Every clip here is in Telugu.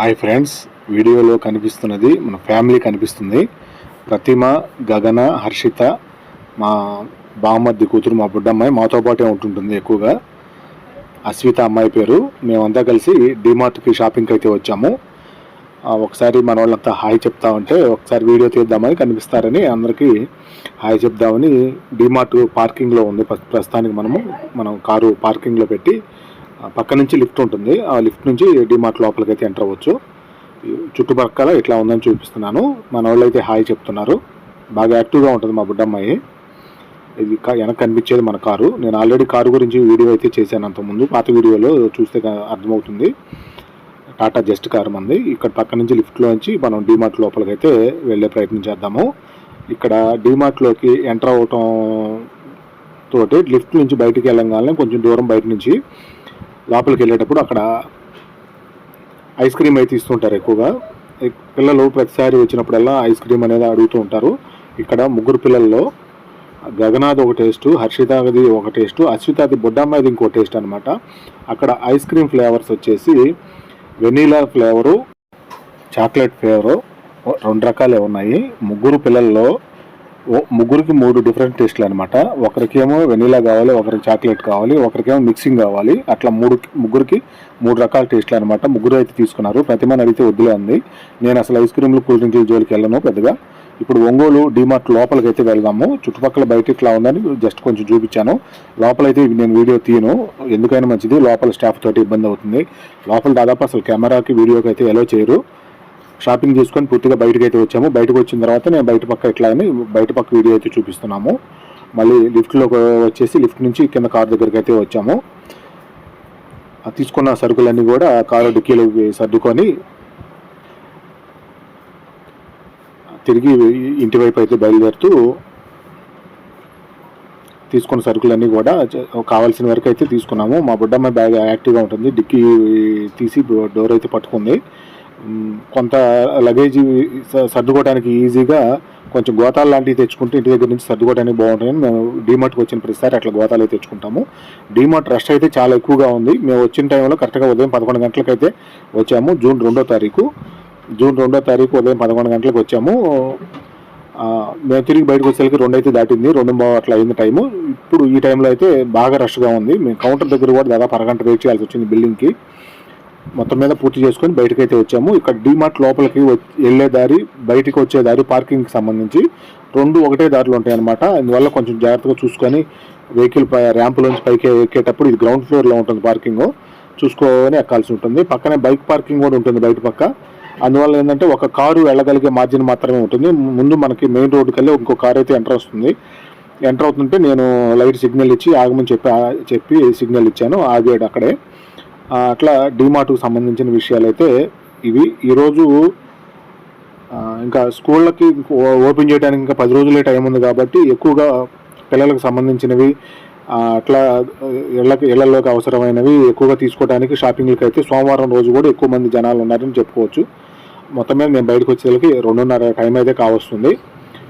హాయ్ ఫ్రెండ్స్ వీడియోలో కనిపిస్తున్నది మన ఫ్యామిలీ కనిపిస్తుంది. ప్రతిమ గగన హర్షిత మా బామ్మద్ది కూతురు మా బుడ్డమ్మాయి మాతో పాటే ఉంటుంటుంది ఎక్కువగా. అశ్విత అమ్మాయి పేరు. మేమంతా కలిసి డిమార్ట్కి షాపింగ్కి అయితే వచ్చాము. ఒకసారి మన వాళ్ళంతా హాయ్ చెప్తా ఉంటే ఒకసారి వీడియో తీద్దామని కనిపిస్తారని అందరికీ హాయ్ చెప్దామని డిమార్ట్ పార్కింగ్లో ఉంది. ప్రస్తుతానికి మనము మనం కారు పార్కింగ్లో పెట్టి పక్క నుంచి లిఫ్ట్ ఉంటుంది. ఆ లిఫ్ట్ నుంచి డిమార్ట్ లోపలికి అయితే ఎంటర్ అవ్వచ్చు. చుట్టుపక్కల ఇట్లా ఉందని చూపిస్తున్నాను. మన వాళ్ళు అయితే హాయ్ చెప్తున్నారు. బాగా యాక్టివ్గా ఉంటుంది మా బుడ్డమ్మాయి. ఇది వెనక కనిపించేది మన కారు. నేను ఆల్రెడీ కారు గురించి వీడియో అయితే చేశాను అంతకుముందు. పాత వీడియోలో చూస్తే అర్థమవుతుంది. టాటా జస్ట్ కారు మంది. ఇక్కడ పక్క నుంచి లిఫ్ట్లో నుంచి మనం డిమార్ట్ లోపలికి అయితే వెళ్ళే ప్రయత్నం చేద్దాము. ఇక్కడ డిమార్ట్లోకి ఎంటర్ అవటం తోటి లిఫ్ట్ నుంచి బయటికి వెళ్ళగానే కొంచెం దూరం బయట నుంచి లోపలికి వెళ్ళేటప్పుడు అక్కడ ఐస్ క్రీమ్ అయితే ఇస్తుంటారు ఎక్కువగా. పిల్లలు ప్రతిసారి వచ్చినప్పుడల్లా ఐస్ క్రీమ్ అనేది అడుగుతూ ఉంటారు. ఇక్కడ ముగ్గురు పిల్లల్లో గగనాథ్ ఒక టేస్ట్ హర్షితాది ఒక టేస్ట్ అశ్వితాది బుడ్డమ్మాయిది ఇంకో టేస్ట్ అనమాట అక్కడ ఐస్ క్రీమ్ ఫ్లేవర్స్ వచ్చేసి వెనీలా ఫ్లేవరు చాక్లెట్ ఫ్లేవరు రెండు రకాలే ఉన్నాయి. ముగ్గురు పిల్లల్లో ముగ్గురికి మూడు డిఫరెంట్ టేస్ట్లు అనమాట ఒకరికేమో వెనీలా కావాలి ఒకరికి చాక్లెట్ కావాలి ఒకరికేమో మిక్సింగ్ కావాలి. అట్లా మూడు ముగ్గురికి మూడు రకాల టేస్ట్లు అనమాట ముగ్గురు అయితే తీసుకున్నారు. ప్రతిమని అడిగితే వద్దులే ఉంది నేను అసలు ఐస్ క్రీమ్లు కూల్ డ్రింక్లు జోలికి వెళ్ళను పెద్దగా. ఇప్పుడు ఒంగోలు డిమార్ట్ లోపలికి అయితే వెళ్దాము. చుట్టుపక్కల బయట ఇట్లా ఉందని జస్ట్ కొంచెం చూపించాను. లోపలైతే నేను వీడియో తీయను. ఎందుకైనా మంచిది. లోపల స్టాఫ్ తోటి ఇబ్బంది అవుతుంది. లోపల దాదాపు అసలు కెమెరాకి వీడియోకి అయితే ఎలా చేయరు. షాపింగ్ చేసుకొని పూర్తిగా బయటకు అయితే వచ్చాము. బయటకు వచ్చిన తర్వాత నేను బయట పక్క ఇట్లా అని బయట పక్క వీడియో అయితే చూపిస్తున్నాము. మళ్ళీ లిఫ్ట్లో వచ్చేసి లిఫ్ట్ నుంచి కింద కార్ దగ్గరికి అయితే వచ్చాము. తీసుకున్న సరుకులన్నీ కూడా కారు డిక్కీలో సర్దుకొని తిరిగి ఇంటి వైపు అయితే బయలుదేరుతూ తీసుకున్న సరుకులన్నీ కూడా కావాల్సిన వరకు అయితే తీసుకున్నాము. మా బుడ్డమ్మ బ్యాగ్ యాక్టివ్గా ఉంటుంది. డిక్కీ తీసి డోర్ అయితే పట్టుకుంది. కొంత లగేజ్ సర్దుకోవడానికి ఈజీగా కొంచెం గోతాలు లాంటివి తెచ్చుకుంటే ఇంటి దగ్గర నుంచి సర్దుకోవడానికి బాగుంటుందని మేము డీమార్ట్కి వచ్చిన ప్రతిసారి అట్లా గోతాలు అయితే తెచ్చుకుంటాము. డీమార్ట్ రష్ అయితే చాలా ఎక్కువగా ఉంది. మేము వచ్చిన టైంలో కరెక్ట్గా ఉదయం పదకొండు గంటలకైతే వచ్చాము జూన్ రెండో తారీఖు. జూన్ రెండో తారీఖు ఉదయం పదకొండు గంటలకు వచ్చాము. మేము తిరిగి బయటకు వచ్చేసరికి రెండు అయితే దాటింది. రెండు అట్లా అయింది టైము ఇప్పుడు ఈ టైంలో అయితే బాగా రష్గా ఉంది. మేము కౌంటర్ దగ్గర కూడా దాదాపు అరగంట వెయిట్ చేయాల్సి వచ్చింది బిల్డింగ్కి మొత్తం మీద పూర్తి చేసుకొని బయటకు అయితే వచ్చాము. ఇక్కడ డీమార్ట్ లోపలికి వ- వెళ్ళే దారి బయటికి వచ్చే దారి పార్కింగ్కి సంబంధించి రెండు ఒకటే దారిలో ఉంటాయి అనమాట అందువల్ల కొంచెం జాగ్రత్తగా చూసుకొని వెహికల్ ర్యాంపులోంచి పైకి ఎక్కేటప్పుడు ఇది గ్రౌండ్ ఫ్లోర్లో ఉంటుంది పార్కింగ్ చూసుకొని ఎక్కాల్సి ఉంటుంది. పక్కనే బైక్ పార్కింగ్ కూడా ఉంటుంది బయట పక్క. అందువల్ల ఏంటంటే ఒక కారు వెళ్ళగలిగే మార్జిన్ మాత్రమే ఉంటుంది. ముందు మనకి మెయిన్ రోడ్డుకి వెళ్ళి ఇంకో కారు అయితే ఎంటర్ వస్తుంది. ఎంటర్ అవుతుంటే నేను లైట్ సిగ్నల్ ఇచ్చి ఆగమని చెప్పి చెప్పి సిగ్నల్ ఇచ్చాను. ఆగాడు అక్కడే. అట్లా డిమార్ట్కు సంబంధించిన విషయాలు అయితే ఇవి ఈరోజు ఇంకా స్కూళ్ళకి ఓ- ఓపెన్ చేయడానికి ఇంకా పది రోజులే టైం ఉంది కాబట్టి ఎక్కువగా పిల్లలకు సంబంధించినవి అట్లా ఇళ్ళకి ఇళ్ళలోకి అవసరమైనవి ఎక్కువగా తీసుకోవడానికి షాపింగ్లకి అయితే సోమవారం రోజు కూడా ఎక్కువ మంది జనాలు ఉన్నారని చెప్పుకోవచ్చు. మొత్తం మీద మేము బయటకు వచ్చేసరికి రెండున్నర టైం అయితే కావస్తుంది.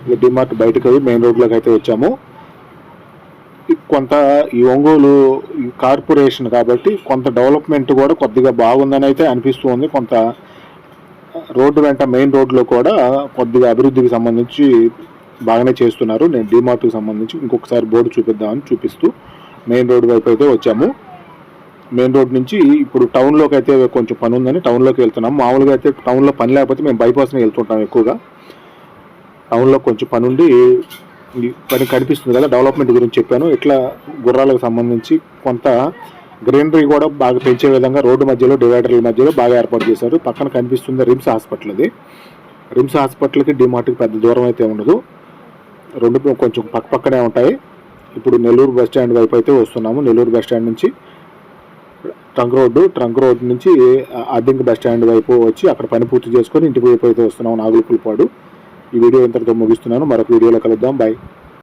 ఇక డిమార్ట్ బయటకు మెయిన్ రోడ్లోకి అయితే వచ్చాము. కొంత ఈ ఒంగోలు కార్పొరేషన్ కాబట్టి కొంత డెవలప్మెంట్ కూడా కొద్దిగా బాగుందని అయితే అనిపిస్తుంది. కొంత రోడ్డు వెంట మెయిన్ రోడ్లో కూడా కొద్దిగా అభివృద్ధికి సంబంధించి బాగానే చేస్తున్నారు. నేను డిమార్ట్కి సంబంధించి ఇంకొకసారి బోర్డు చూపిద్దామని చూపిస్తూ మెయిన్ రోడ్ వైపు అయితే వచ్చాము. మెయిన్ రోడ్ నుంచి ఇప్పుడు టౌన్లోకి అయితే కొంచెం పని ఉందని టౌన్లోకి వెళ్తున్నాం. మామూలుగా అయితే టౌన్లో పని లేకపోతే మేము బైపాస్ని వెళ్తుంటాం ఎక్కువగా. టౌన్లో కొంచెం పని ఉండి పని కనిపిస్తుంది కదా డెవలప్మెంట్ గురించి చెప్పాను. ఇట్లా గుర్రాలకు సంబంధించి కొంత గ్రీనరీ కూడా బాగా పెంచే విధంగా రోడ్డు మధ్యలో డివైడర్ల మధ్యలో బాగా ఏర్పాటు చేశారు. పక్కన కనిపిస్తుంది రిమ్స్ హాస్పిటల్ అది రిమ్స్ హాస్పిటల్కి డిమార్ట్కి పెద్ద దూరం అయితే ఉండదు. రెండు కొంచెం పక్క పక్కనే ఉంటాయి. ఇప్పుడు నెల్లూరు బస్ స్టాండ్ వైపు అయితే వస్తున్నాము. నెల్లూరు బస్ స్టాండ్ నుంచి ట్రంక్ రోడ్డు ట్రంక్ రోడ్ నుంచి అద్దెంకి బస్ స్టాండ్ వైపు వచ్చి అక్కడ పని పూర్తి చేసుకొని ఇంటికి వైపు అయితే వస్తున్నాము నాగులపులపాడు ఈ వీడియో ఇంతటితో ముగిస్తున్నాను. మరొక వీడియోలో కలుద్దాం. బాయ్